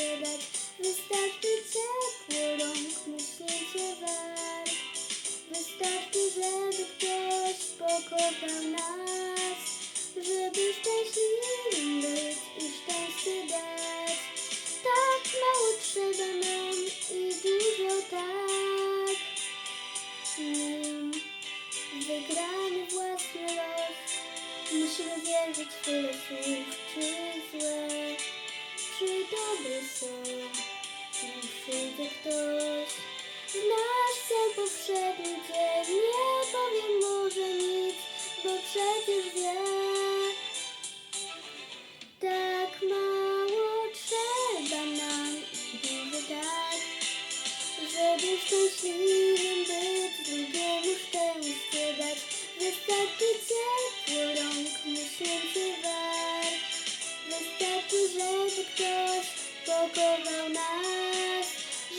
żeby dać. Wystarczy ciepło rąk, myślicie wart. Wystarczy, żeby ktoś pokochał nas. Musimy wierzyć w tyle słów, czy złe, czy dobre są. Nim przyjdzie ktoś nasz sen powszedni dzień, nie powiem może nic, bo przecież wie. Tak mało trzeba nam dużo tak, żeby szczęśliwym pokochał nas,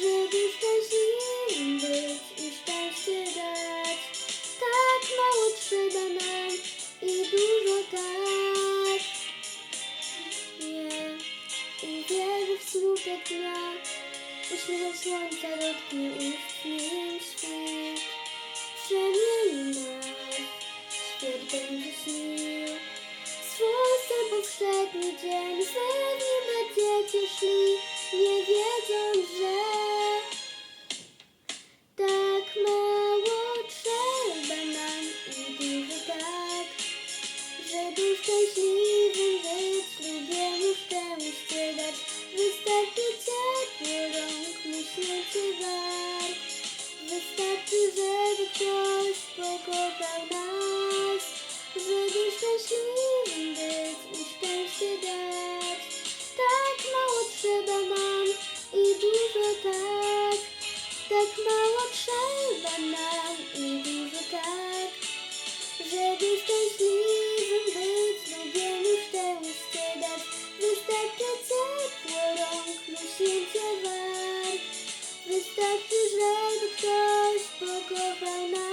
żeby szczęśliwym być i szczęście dać. Tak mało trzeba nam i dużo tak. Nie uwierzę w smutek dnia, uśmiechem słońca dotknie ust świt. Przemieni nas, świat będzie śnił. Słońce powszedni dzień, wy Żeby szczęśliwym być, lubię temu sprzedać. Wystarczy ciepły rąk, myślący warg. Wystarczy, żeby ktoś pokochał nas. Żeby szczęśliwym być i szczęście dać. Tak mało trzeba nam i dużo tak. Tak mało trzeba nam. that is red, the spoke of an